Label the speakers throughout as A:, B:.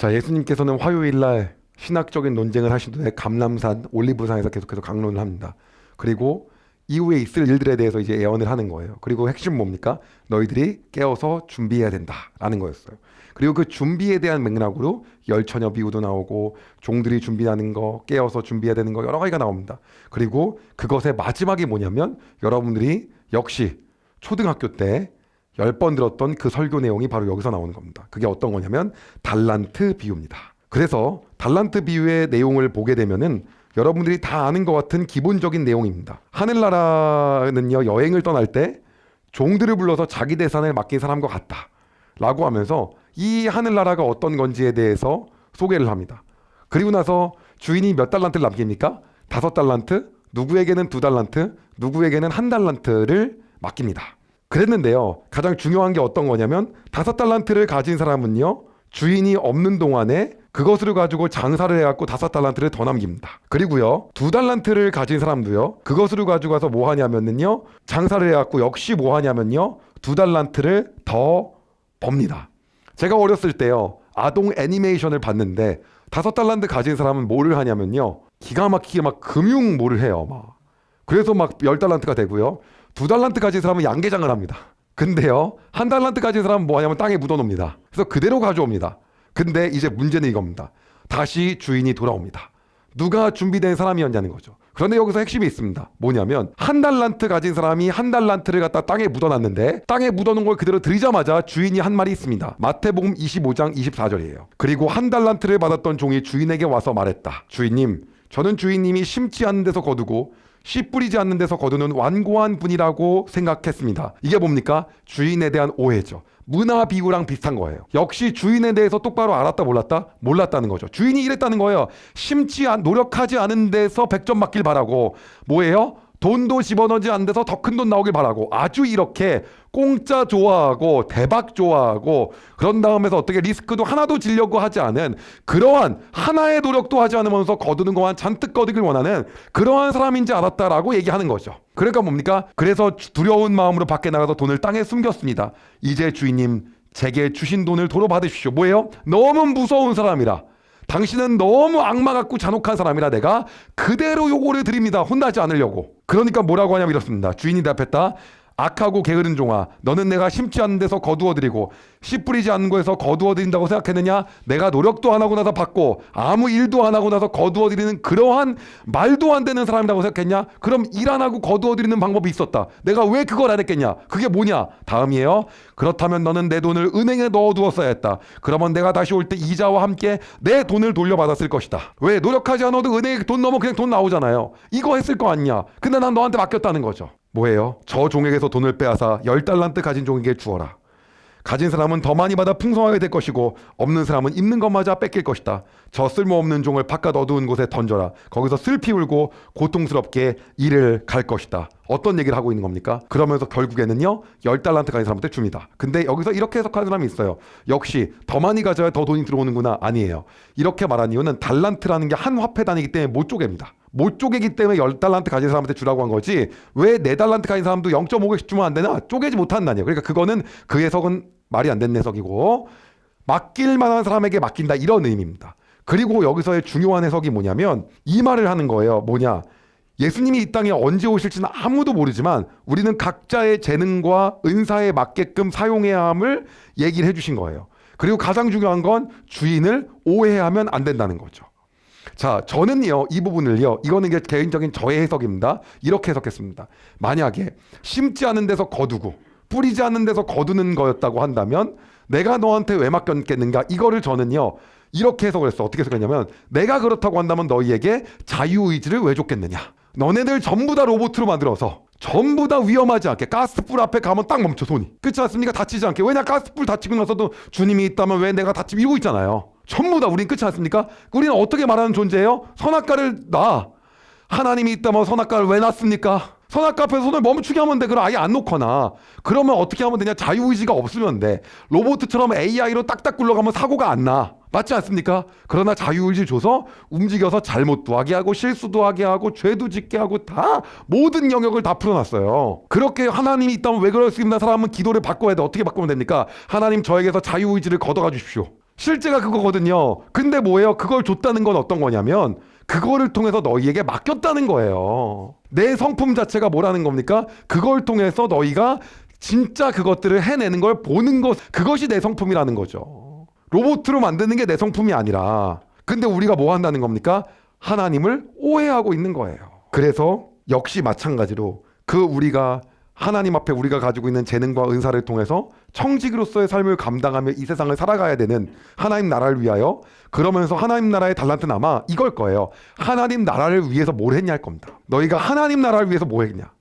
A: 자, 예수님께서는 화요일 날 신학적인 논쟁을 하신 후에 감람산 올리브산에서 계속해서 강론을 합니다. 그리고 이후에 있을 일들에 대해서 이제 예언을 하는 거예요. 그리고 핵심 뭡니까? 너희들이 깨어서 준비해야 된다라는 거였어요. 그리고 그 준비에 대한 맥락으로 열처녀 비유도 나오고 종들이 준비하는 거, 깨어서 준비해야 되는 거 여러 가지가 나옵니다. 그리고 그것의 마지막이 뭐냐면 여러분들이 역시 초등학교 때 열 번 들었던 그 설교 내용이 바로 여기서 나오는 겁니다. 그게 어떤 거냐면 달란트 비유입니다. 그래서 달란트 비유의 내용을 보게 되면은 여러분들이 다 아는 것 같은 기본적인 내용입니다. 하늘나라는요 여행을 떠날 때 종들을 불러서 자기 대산을 맡긴 사람과 같다. 라고 하면서 이 하늘나라가 어떤 건지에 대해서 소개를 합니다. 그리고 나서 주인이 몇 달란트를 남깁니까? 다섯 달란트, 누구에게는 두 달란트, 누구에게는 한 달란트를 맡깁니다. 그랬는데요. 가장 중요한 게 어떤 거냐면 다섯 달란트를 가진 사람은요. 주인이 없는 동안에 그것을 가지고 장사를 해갖고 다섯 달란트를 더 남깁니다. 그리고요, 두 달란트를 가진 사람도요, 그것을 가지고 가서 뭐 하냐면은요, 장사를 해갖고 역시 뭐 하냐면요, 두 달란트를 더 법니다. 제가 어렸을 때요, 아동 애니메이션을 봤는데 다섯 달란트 가진 사람은 뭐를 하냐면요, 기가 막히게 막 금융 뭐를 해요, 막. 그래서 막 열 달란트가 되고요, 두 달란트 가진 사람은 양계장을 합니다. 근데요, 한 달란트 가진 사람은 뭐 하냐면 땅에 묻어 놓습니다. 그래서 그대로 가져옵니다. 근데 이제 문제는 이겁니다. 다시 주인이 돌아옵니다. 누가 준비된 사람이었냐는 거죠. 그런데 여기서 핵심이 있습니다. 뭐냐면 한 달란트 가진 사람이 한 달란트를 갖다 땅에 묻어놨는데 땅에 묻어놓은 걸 그대로 들이자마자 주인이 한 말이 있습니다. 마태복음 25장 24절이에요. 그리고 한 달란트를 받았던 종이 주인에게 와서 말했다. 주인님, 저는 주인님이 심지 않는 데서 거두고 씨 뿌리지 않는 데서 거두는 완고한 분이라고 생각했습니다. 이게 뭡니까? 주인에 대한 오해죠. 문화 비유랑 비슷한 거예요. 역시 주인에 대해서 똑바로 알았다 몰랐다? 몰랐다는 거죠. 주인이 이랬다는 거예요. 심지 않, 노력하지 않은 데서 100점 맞길 바라고 뭐예요? 돈도 집어넣지 않은 데서 더 큰 돈 나오길 바라고 아주 이렇게 공짜 좋아하고 대박 좋아하고 그런 다음에서 어떻게 리스크도 하나도 지려고 하지 않은 그러한 하나의 노력도 하지 않으면서 거두는 것만 잔뜩 거두길 원하는 그러한 사람인지 알았다라고 얘기하는 거죠. 그러니까 뭡니까? 그래서 두려운 마음으로 밖에 나가서 돈을 땅에 숨겼습니다. 이제 주인님 제게 주신 돈을 도로 받으십시오. 뭐예요? 너무 무서운 사람이라. 당신은 너무 악마 같고 잔혹한 사람이라 내가 그대로 요거를 드립니다. 혼나지 않으려고. 그러니까 뭐라고 하냐면 이렇습니다. 주인이 답했다. 악하고 게으른 종아 너는 내가 심지 않는 데서 거두어드리고 씨 뿌리지 않는 곳에서 거두어드린다고 생각했느냐? 내가 노력도 안 하고 나서 받고 아무 일도 안 하고 나서 거두어드리는 그러한 말도 안 되는 사람이라고 생각했냐? 그럼 일 안 하고 거두어드리는 방법이 있었다. 내가 왜 그걸 안 했겠냐? 그게 뭐냐? 다음이에요. 그렇다면 너는 내 돈을 은행에 넣어두었어야 했다. 그러면 내가 다시 올 때 이자와 함께 내 돈을 돌려받았을 것이다. 왜 노력하지 않아도 은행에 돈 넣으면 그냥 돈 나오잖아요. 이거 했을 거 아니냐 근데 난 너한테 맡겼다는 거죠 뭐예요? 저 종에게서 돈을 빼앗아 열 달란트 가진 종에게 주어라. 가진 사람은 더 많이 받아 풍성하게 될 것이고 없는 사람은 입는 것마저 뺏길 것이다. 저 쓸모없는 종을 바깥 어두운 곳에 던져라. 거기서 슬피 울고 고통스럽게 일을 갈 것이다. 어떤 얘기를 하고 있는 겁니까? 그러면서 결국에는요 열 달란트 가진 사람한테 줍니다. 근데 여기서 이렇게 해석하는 사람이 있어요. 역시 더 많이 가져야 더 돈이 들어오는구나 아니에요. 이렇게 말한 이유는 달란트라는 게 한 화폐 단위이기 때문에 못 쪼갭니다. 못 쪼개기 때문에 열 달란트 가진 사람한테 주라고 한 거지 왜 네 달란트 가진 사람도 0.5개씩 주면 안 되나 쪼개지 못한다니요. 그러니까 그거는 그 해석은 말이 안 되는 해석이고 맡길 만한 사람에게 맡긴다 이런 의미입니다. 그리고 여기서의 중요한 해석이 뭐냐면 이 말을 하는 거예요. 뭐냐? 예수님이 이 땅에 언제 오실지는 아무도 모르지만 우리는 각자의 재능과 은사에 맞게끔 사용해야 함을 얘기를 해주신 거예요. 그리고 가장 중요한 건 주인을 오해하면 안 된다는 거죠. 자, 저는요, 이 부분을요, 이거는 이게 개인적인 저의 해석입니다. 이렇게 해석했습니다. 만약에 심지 않은 데서 거두고, 뿌리지 않는 데서 거두는 거였다고 한다면, 내가 너한테 왜 맡겼겠는가? 이거를 저는요, 이렇게 해석을 했어. 어떻게 해석했냐면, 내가 그렇다고 한다면 너희에게 자유의지를 왜 줬겠느냐? 너네들 전부 다 로봇으로 만들어서, 전부 다 위험하지 않게 가스불 앞에 가면 딱 멈춰 손이 그렇지 않습니까 다치지 않게 왜냐 가스불 다치고 나서도 주님이 있다면 왜 내가 다치 밀고 있잖아요 전부 다 우린 그렇지 않습니까 우리는 어떻게 말하는 존재예요 선악과를 놔 하나님이 있다면 선악과를 왜 놨습니까 선악과 앞에서 손을 멈추게 하면 돼 그럼 아예 안 놓거나 그러면 어떻게 하면 되냐 자유의지가 없으면 돼 로봇처럼 AI로 딱딱 굴러가면 사고가 안 나 맞지 않습니까? 그러나 자유의지 줘서 움직여서 잘못도 하게 하고 실수도 하게 하고 죄도 짓게 하고 다 모든 영역을 다 풀어놨어요. 그렇게 하나님이 있다면 왜 그렇습니까? 사람은 기도를 바꿔야 돼. 어떻게 바꾸면 됩니까? 하나님 저에게서 자유의지를 걷어가 주십시오. 실제가 그거거든요. 근데 뭐예요? 그걸 줬다는 건 어떤 거냐면 그거를 통해서 너희에게 맡겼다는 거예요. 내 성품 자체가 뭐라는 겁니까? 그걸 통해서 너희가 진짜 그것들을 해내는 걸 보는 것 그것이 내 성품이라는 거죠. 로봇으로 만드는 게 내 성품이 아니라 근데 우리가 뭐 한다는 겁니까? 하나님을 오해하고 있는 거예요. 그래서 역시 마찬가지로 그 우리가 하나님 앞에 우리가 가지고 있는 재능과 은사를 통해서 청직으로서의 삶을 감당하며 이 세상을 살아가야 되는 하나님 나라를 위하여 그러면서 하나님 나라의 달란트는 아마 이걸 거예요. 하나님 나라를 위해서 뭘 했냐 할 겁니다. 너희가 하나님 나라를 위해서 뭐 했냐?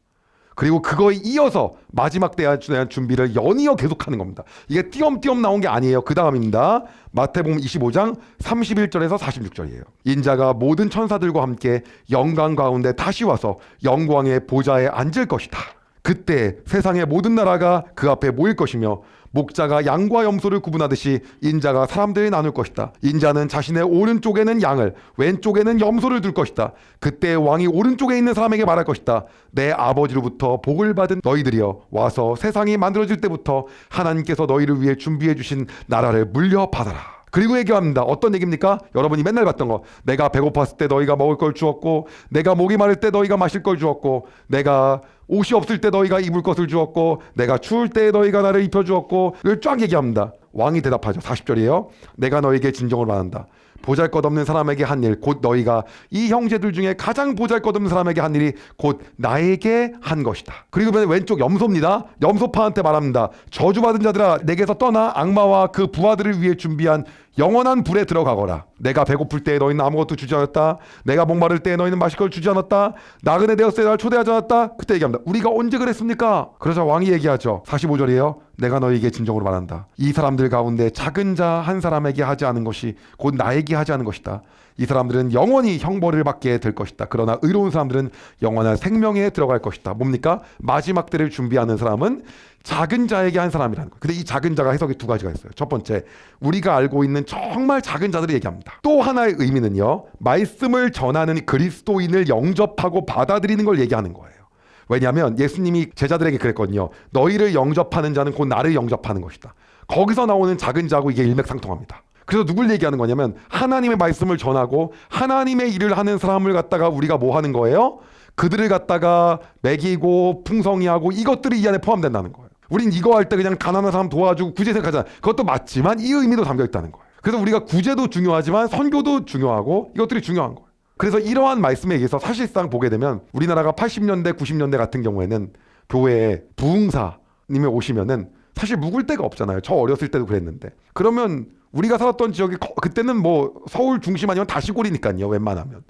A: 그리고 그거에 이어서 마지막 대한 준비를 연이어 계속하는 겁니다. 이게 띄엄띄엄 나온 게 아니에요. 그 다음입니다. 마태복음 25장 31절에서 46절이에요. 인자가 모든 천사들과 함께 영광 가운데 다시 와서 영광의 보좌에 앉을 것이다. 그때 세상의 모든 나라가 그 앞에 모일 것이며 목자가 양과 염소를 구분하듯이 인자가 사람들이 나눌 것이다. 인자는 자신의 오른쪽에는 양을 왼쪽에는 염소를 둘 것이다. 그때 왕이 오른쪽에 있는 사람에게 말할 것이다. 내 아버지로부터 복을 받은 너희들이여 와서 세상이 만들어질 때부터 하나님께서 너희를 위해 준비해 주신 나라를 물려받아라. 그리고 얘기합니다. 어떤 얘기입니까? 여러분이 맨날 봤던 거. 내가 배고팠을 때 너희가 먹을 걸 주었고, 내가 목이 마를 때 너희가 마실 걸 주었고, 내가 옷이 없을 때 너희가 입을 것을 주었고, 내가 추울 때 너희가 나를 입혀 주었고, 이걸 쫙 얘기합니다. 왕이 대답하죠. 40절이에요. 내가 너에게 진정을 말한다. 보잘 것 없는 사람에게 한 일, 곧 너희가 이 형제들 중에 가장 보잘 것 없는 사람에게 한 일이 곧 나에게 한 것이다. 그리고 맨 왼쪽 염소입니다. 염소파한테 말합니다. 저주받은 자들아, 내게서 떠나 악마와 그 부하들을 위해 준비한 영원한 불에 들어가거라. 내가 배고플 때에 너희는 아무것도 주지 않았다. 내가 목마를 때에 너희는 마실 걸 주지 않았다. 나그네 되었을 때 날 초대하지 않았다. 그때 얘기합니다. 우리가 언제 그랬습니까? 그러자 왕이 얘기하죠. 45절이에요. 내가 너희에게 진정으로 말한다. 이 사람들 가운데 작은 자 한 사람에게 하지 않은 것이 곧 나에게 하지 않은 것이다. 이 사람들은 영원히 형벌을 받게 될 것이다. 그러나 의로운 사람들은 영원한 생명에 들어갈 것이다. 뭡니까? 마지막 때를 준비하는 사람은 작은 자에게 한 사람이라는 거예요. 근데 이 작은 자가 해석이 두 가지가 있어요. 첫 번째, 우리가 알고 있는 정말 작은 자들을 얘기합니다. 또 하나의 의미는요, 말씀을 전하는 그리스도인을 영접하고 받아들이는 걸 얘기하는 거예요. 왜냐하면 예수님이 제자들에게 그랬거든요. 너희를 영접하는 자는 곧 나를 영접하는 것이다. 거기서 나오는 작은 자고 이게 일맥상통합니다. 그래서 누굴 얘기하는 거냐면 하나님의 말씀을 전하고 하나님의 일을 하는 사람을 갖다가 우리가 뭐 하는 거예요? 그들을 갖다가 먹이고 풍성히 하고 이것들이 이 안에 포함된다는 거예요. 우린 이거 할 때 그냥 가난한 사람 도와주고 구제 생각하잖아. 그것도 맞지만 이 의미도 담겨 있다는 거예요. 그래서 우리가 구제도 중요하지만 선교도 중요하고 이것들이 중요한 거예요. 그래서 이러한 말씀에 의해서 사실상 보게 되면 우리나라가 80년대, 90년대 같은 경우에는 교회에 부흥사님이 오시면은 사실 묵을 데가 없잖아요. 저 어렸을 때도 그랬는데. 그러면 우리가 살았던 지역이 거- 그때는 뭐 서울 중심 아니면 다 시골이니까요. 웬만하면.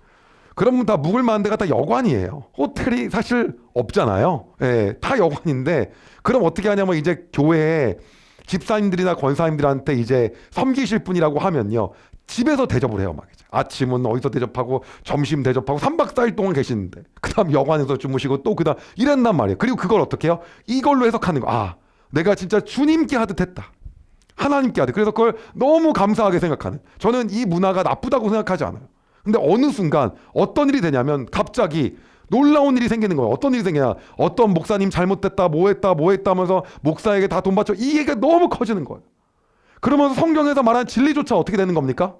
A: 그러면 다 묵을 만한 데가 다 여관이에요. 호텔이 사실 없잖아요. 예, 다 여관인데 그럼 어떻게 하냐면 이제 교회에 집사님들이나 권사님들한테 이제 섬기실 분이라고 하면요. 집에서 대접을 해요, 막 이제. 아침은 어디서 대접하고 점심 대접하고 3박 4일 동안 계시는데 그다음 여관에서 주무시고 또 그다음 이랬단 말이에요. 그리고 그걸 어떻게 해요? 이걸로 해석하는 거. 아, 내가 진짜 주님께 하듯 했다. 하나님께 하듯. 그래서 그걸 너무 감사하게 생각하는. 저는 이 문화가 나쁘다고 생각하지 않아요. 근데 어느 순간 어떤 일이 되냐면 갑자기 놀라운 일이 생기는 거예요. 어떤 일이 생기냐. 어떤 목사님 잘못됐다, 뭐 했다, 뭐 했다 하면서 목사에게 다 돈 받쳐. 이 얘기가 너무 커지는 거예요. 그러면서 성경에서 말한 진리조차 어떻게 되는 겁니까?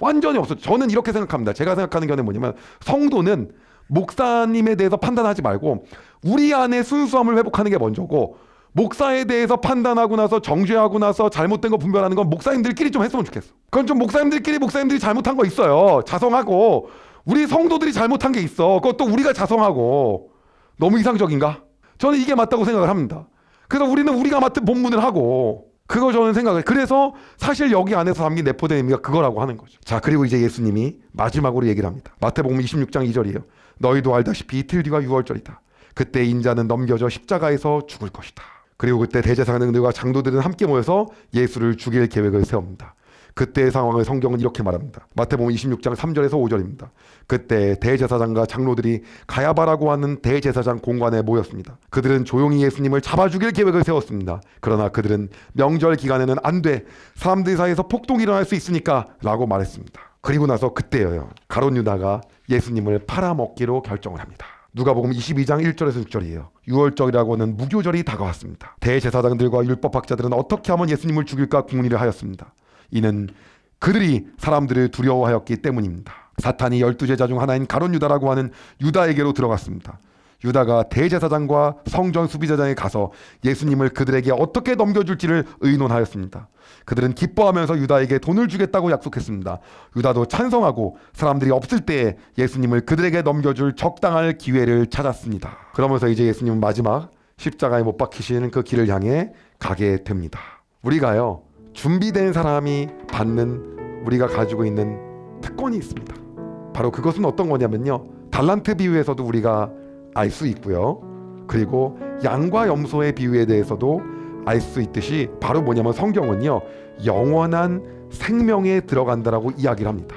A: 완전히 없어요. 저는 이렇게 생각합니다. 제가 생각하는 견해는 뭐냐면 성도는 목사님에 대해서 판단하지 말고 우리 안에 순수함을 회복하는 게 먼저고 목사에 대해서 판단하고 나서 정죄하고 나서 잘못된 거 분별하는 건 목사님들끼리 좀 했으면 좋겠어. 그건 좀 목사님들끼리 목사님들이 잘못한 거 있어요. 자성하고 우리 성도들이 잘못한 게 있어. 그것도 우리가 자성하고 너무 이상적인가? 저는 이게 맞다고 생각을 합니다. 그래서 우리는 우리가 맡은 본문을 하고 그거 저는 생각을 그래서 사실 여기 안에서 담긴 내포된 의미가 그거라고 하는 거죠. 자 그리고 이제 예수님이 마지막으로 얘기를 합니다. 마태복음 26장 2절이에요. 너희도 알다시피 이틀 뒤가 6월절이다. 그때 인자는 넘겨져 십자가에서 죽을 것이다. 그리고 그때 대제사장들과 장도들은 함께 모여서 예수를 죽일 계획을 세웁니다. 그때의 상황을 성경은 이렇게 말합니다. 마태복음 26장 3절에서 5절입니다. 그때 대제사장과 장로들이 가야바라고 하는 대제사장 공관에 모였습니다. 그들은 조용히 예수님을 잡아 죽일 계획을 세웠습니다. 그러나 그들은 명절 기간에는 안 돼. 사람들 사이에서 폭동이 일어날 수 있으니까 라고 말했습니다. 그리고 나서 그때여요. 가론 유다가 예수님을 팔아먹기로 결정을 합니다. 누가복음 22장 1절에서 6절이에요. 6월절이라고는 무교절이 다가왔습니다. 대제사장들과 율법학자들은 어떻게 하면 예수님을 죽일까 궁리를 하였습니다. 이는 그들이 사람들을 두려워하였기 때문입니다. 사탄이 열두 제자 중 하나인 가론 유다라고 하는 유다에게로 들어갔습니다. 유다가 대제사장과 성전 수비자장에 가서 예수님을 그들에게 어떻게 넘겨줄지를 의논하였습니다. 그들은 기뻐하면서 유다에게 돈을 주겠다고 약속했습니다. 유다도 찬성하고 사람들이 없을 때에 예수님을 그들에게 넘겨줄 적당할 기회를 찾았습니다. 그러면서 이제 예수님은 마지막 십자가에 못 박히시는 그 길을 향해 가게 됩니다. 우리가요 준비된 사람이 받는 우리가 가지고 있는 특권이 있습니다. 바로 그것은 어떤 거냐면요 달란트 비유에서도 우리가 알 수 있고요. 그리고 양과 염소의 비유에 대해서도 알 수 있듯이 바로 뭐냐면 성경은요 영원한 생명에 들어간다라고 이야기를 합니다.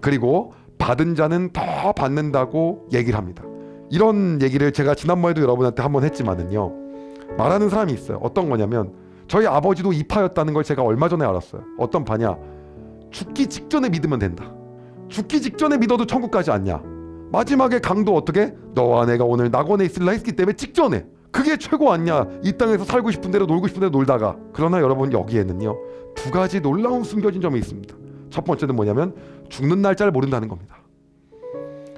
A: 그리고 받은 자는 더 받는다고 얘기를 합니다. 이런 얘기를 제가 지난번에도 여러분한테 한번 했지만은요 말하는 사람이 있어요. 어떤 거냐면 저희 아버지도 이파였다는 걸 제가 얼마 전에 알았어요. 어떤 파냐? 죽기 직전에 믿으면 된다. 죽기 직전에 믿어도 천국 가지 않냐? 마지막에 강도 어떻게? 너와 내가 오늘 낙원에 있을라 했기 때문에 직전에 그게 최고 아니냐? 이 땅에서 살고 싶은 대로 놀고 싶은 대로 놀다가 그러나 여러분 여기에는요 두 가지 놀라운 숨겨진 점이 있습니다. 첫 번째는 뭐냐면 죽는 날짜를 모른다는 겁니다.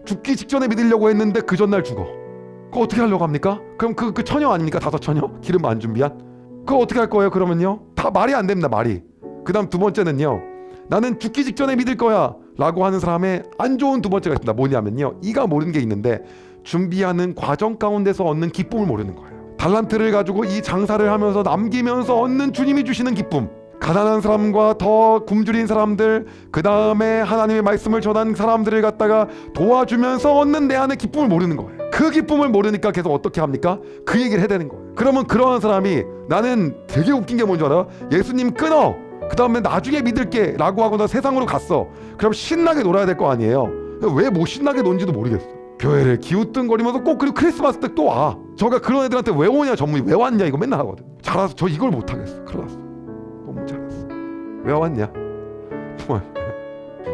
A: 죽기 직전에 믿으려고 했는데 그 전날 죽어. 그거 어떻게 하려고 합니까? 그럼 그, 그 처녀 아닙니까? 다섯 처녀? 기름 안 준비한? 그거 어떻게 할 거예요? 그러면요? 다 말이 안 됩니다. 말이. 그 다음 두 번째는요. 나는 죽기 직전에 믿을 거야. 라고 하는 사람의 안 좋은 두 번째가 있습니다. 뭐냐면요. 이가 모르는 게 있는데 준비하는 과정 가운데서 얻는 기쁨을 모르는 거예요. 달란트를 가지고 이 장사를 하면서 남기면서 얻는 주님이 주시는 기쁨. 가난한 사람과 더 굶주린 사람들, 그 다음에 하나님의 말씀을 전한 사람들을 갖다가 도와주면서 얻는 내 안의 기쁨을 모르는 거예요. 그 기쁨을 모르니까 계속 어떻게 합니까? 그 얘기를 해야 되는 거예요. 그러면 그러한 사람이 나는 되게 웃긴 게 뭔지 알아? 예수님 끊어. 그 다음에 나중에 믿을게 라고 하고 나 세상으로 갔어. 그럼 신나게 놀아야 될 거 아니에요. 왜 못 신나게 논지도 모르겠어. 교회를 기웃등거리면서 꼭 그리고 크리스마스 때 또 와. 저가 그런 애들한테 왜 오냐 전문이 왜 왔냐 이거 맨날 하거든. 잘해서 저 이걸 못 하겠어. 큰일 났어. 너무 잘했어. 왜 왔냐?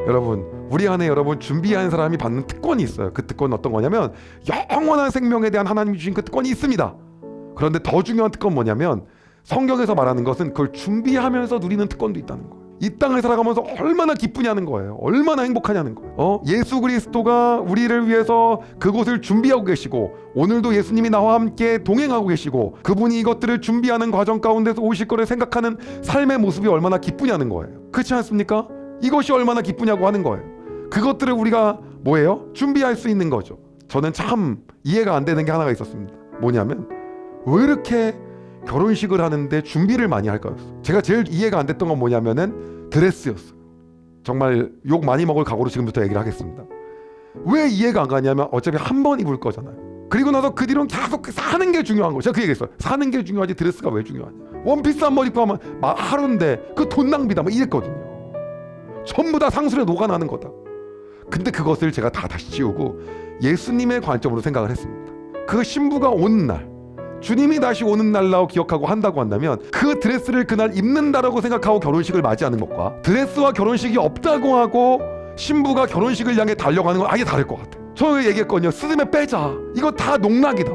A: 여러분 우리 안에 여러분 준비한 사람이 받는 특권이 있어요. 그 특권은 어떤 거냐면 영원한 생명에 대한 하나님이 주신 그 특권이 있습니다. 그런데 더 중요한 특권 뭐냐면 성경에서 말하는 것은 그걸 준비하면서 누리는 특권도 있다는 거예요. 이 땅을 살아가면서 얼마나 기쁘냐는 거예요. 얼마나 행복하냐는 거예요. 어? 예수 그리스도가 우리를 위해서 그곳을 준비하고 계시고 오늘도 예수님이 나와 함께 동행하고 계시고 그분이 이것들을 준비하는 과정 가운데서 오실 거를 생각하는 삶의 모습이 얼마나 기쁘냐는 거예요. 그렇지 않습니까? 이것이 얼마나 기쁘냐고 하는 거예요. 그것들을 우리가 뭐예요? 준비할 수 있는 거죠. 저는 참 이해가 안 되는 게 하나가 있었습니다. 뭐냐면 왜 이렇게 결혼식을 하는데 준비를 많이 할까요? 제가 제일 이해가 안 됐던 건 뭐냐면은 드레스였어요. 정말 욕 많이 먹을 각오로 지금부터 얘기를 하겠습니다. 왜 이해가 안 가냐면 어차피 한 번 입을 거잖아요. 그리고 나서 그 뒤로는 계속 사는 게 중요한 거예요. 제가 그 얘기했어요. 사는 게 중요하지 드레스가 왜 중요하냐. 원피스 한 번 입고 하면 막 하루인데 그 돈 낭비다. 막 이랬거든요. 전부 다 상술에 녹아나는 거다. 근데 그것을 제가 다 다시 지우고 예수님의 관점으로 생각을 했습니다. 그 신부가 오는 날 주님이 다시 오는 날라고 기억하고 한다고 한다면 그 드레스를 그날 입는다라고 생각하고 결혼식을 맞이하는 것과 드레스와 결혼식이 없다고 하고 신부가 결혼식을 향해 달려가는 건 아예 다를 것 같아. 저 얘기했거든요. 스드메 빼자. 이거 다 농락이다.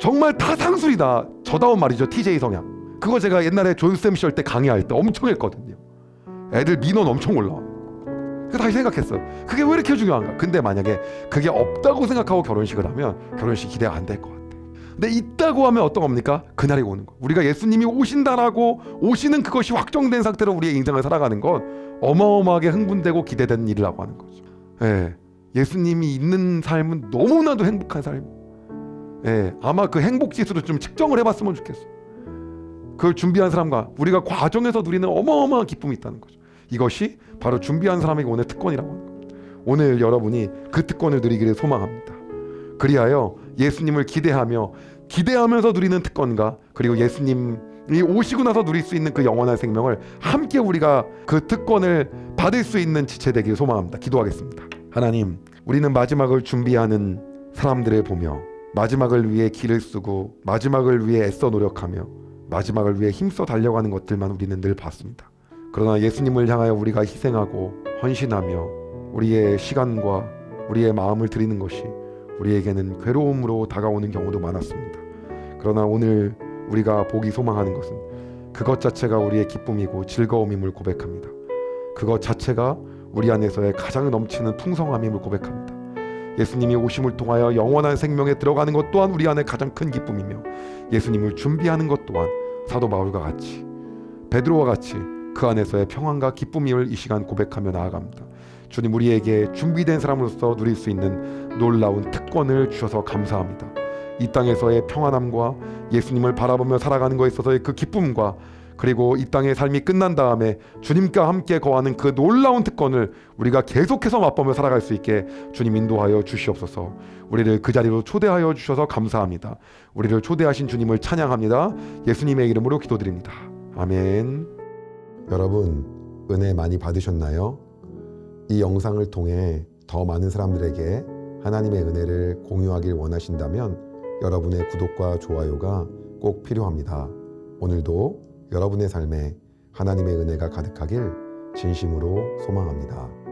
A: 정말 다 상술이다. 저다운 말이죠. TJ 성향. 그거 제가 옛날에 존쌤 시절 때 강의할 때 엄청 했거든요. 애들 민원 엄청 올라와. 그 다시 생각했어. 그게 왜 이렇게 중요한가? 근데 만약에 그게 없다고 생각하고 결혼식을 하면 결혼식 기대가 안 될 것 같아. 근데 있다고 하면 어떤 겁니까? 그날이 오는 거. 우리가 예수님이 오신다라고 오시는 그것이 확정된 상태로 우리의 인생을 살아가는 건 어마어마하게 흥분되고 기대되는 일이라고 하는 거죠. 예. 예수님이 있는 삶은 너무나도 행복한 삶. 예. 아마 그 행복 지수를 좀 측정을 해봤으면 좋겠어. 그걸 준비한 사람과 우리가 과정에서 누리는 어마어마한 기쁨이 있다는 거죠. 이것이 바로 준비한 사람에게 오는 특권이라고 겁니다. 오늘 여러분이 그 특권을 누리기를 소망합니다. 그리하여 예수님을 기대하며 기대하면서 누리는 특권과 그리고 예수님이 오시고 나서 누릴 수 있는 그 영원한 생명을 함께 우리가 그 특권을 받을 수 있는 지체 되기를 소망합니다. 기도하겠습니다. 하나님, 우리는 마지막을 준비하는 사람들을 보며 마지막을 위해 길을 쓰고 마지막을 위해 애써 노력하며 마지막을 위해 힘써 달려가는 것들만 우리는 늘 봤습니다. 그러나 예수님을 향하여 우리가 희생하고 헌신하며 우리의 시간과 우리의 마음을 드리는 것이 우리에게는 괴로움으로 다가오는 경우도 많았습니다. 그러나 오늘 우리가 보기 소망하는 것은 그것 자체가 우리의 기쁨이고 즐거움임을 고백합니다. 그것 자체가 우리 안에서의 가장 넘치는 풍성함임을 고백합니다. 예수님이 오심을 통하여 영원한 생명에 들어가는 것 또한 우리 안에 가장 큰 기쁨이며 예수님을 준비하는 것 또한 사도 바울과 같이 베드로와 같이 그 안에서의 평안과 기쁨임을 이 시간 고백하며 나아갑니다. 주님 우리에게 준비된 사람으로서 누릴 수 있는 놀라운 특권을 주셔서 감사합니다. 이 땅에서의 평안함과 예수님을 바라보며 살아가는 것에 있어서의 그 기쁨과 그리고 이 땅의 삶이 끝난 다음에 주님과 함께 거하는 그 놀라운 특권을 우리가 계속해서 맛보며 살아갈 수 있게 주님 인도하여 주시옵소서. 우리를 그 자리로 초대하여 주셔서 감사합니다. 우리를 초대하신 주님을 찬양합니다. 예수님의 이름으로 기도드립니다. 아멘. 여러분 은혜 많이 받으셨나요? 이 영상을 통해 더 많은 사람들에게 하나님의 은혜를 공유하길 원하신다면 여러분의 구독과 좋아요가 꼭 필요합니다. 오늘도 여러분의 삶에 하나님의 은혜가 가득하길 진심으로 소망합니다.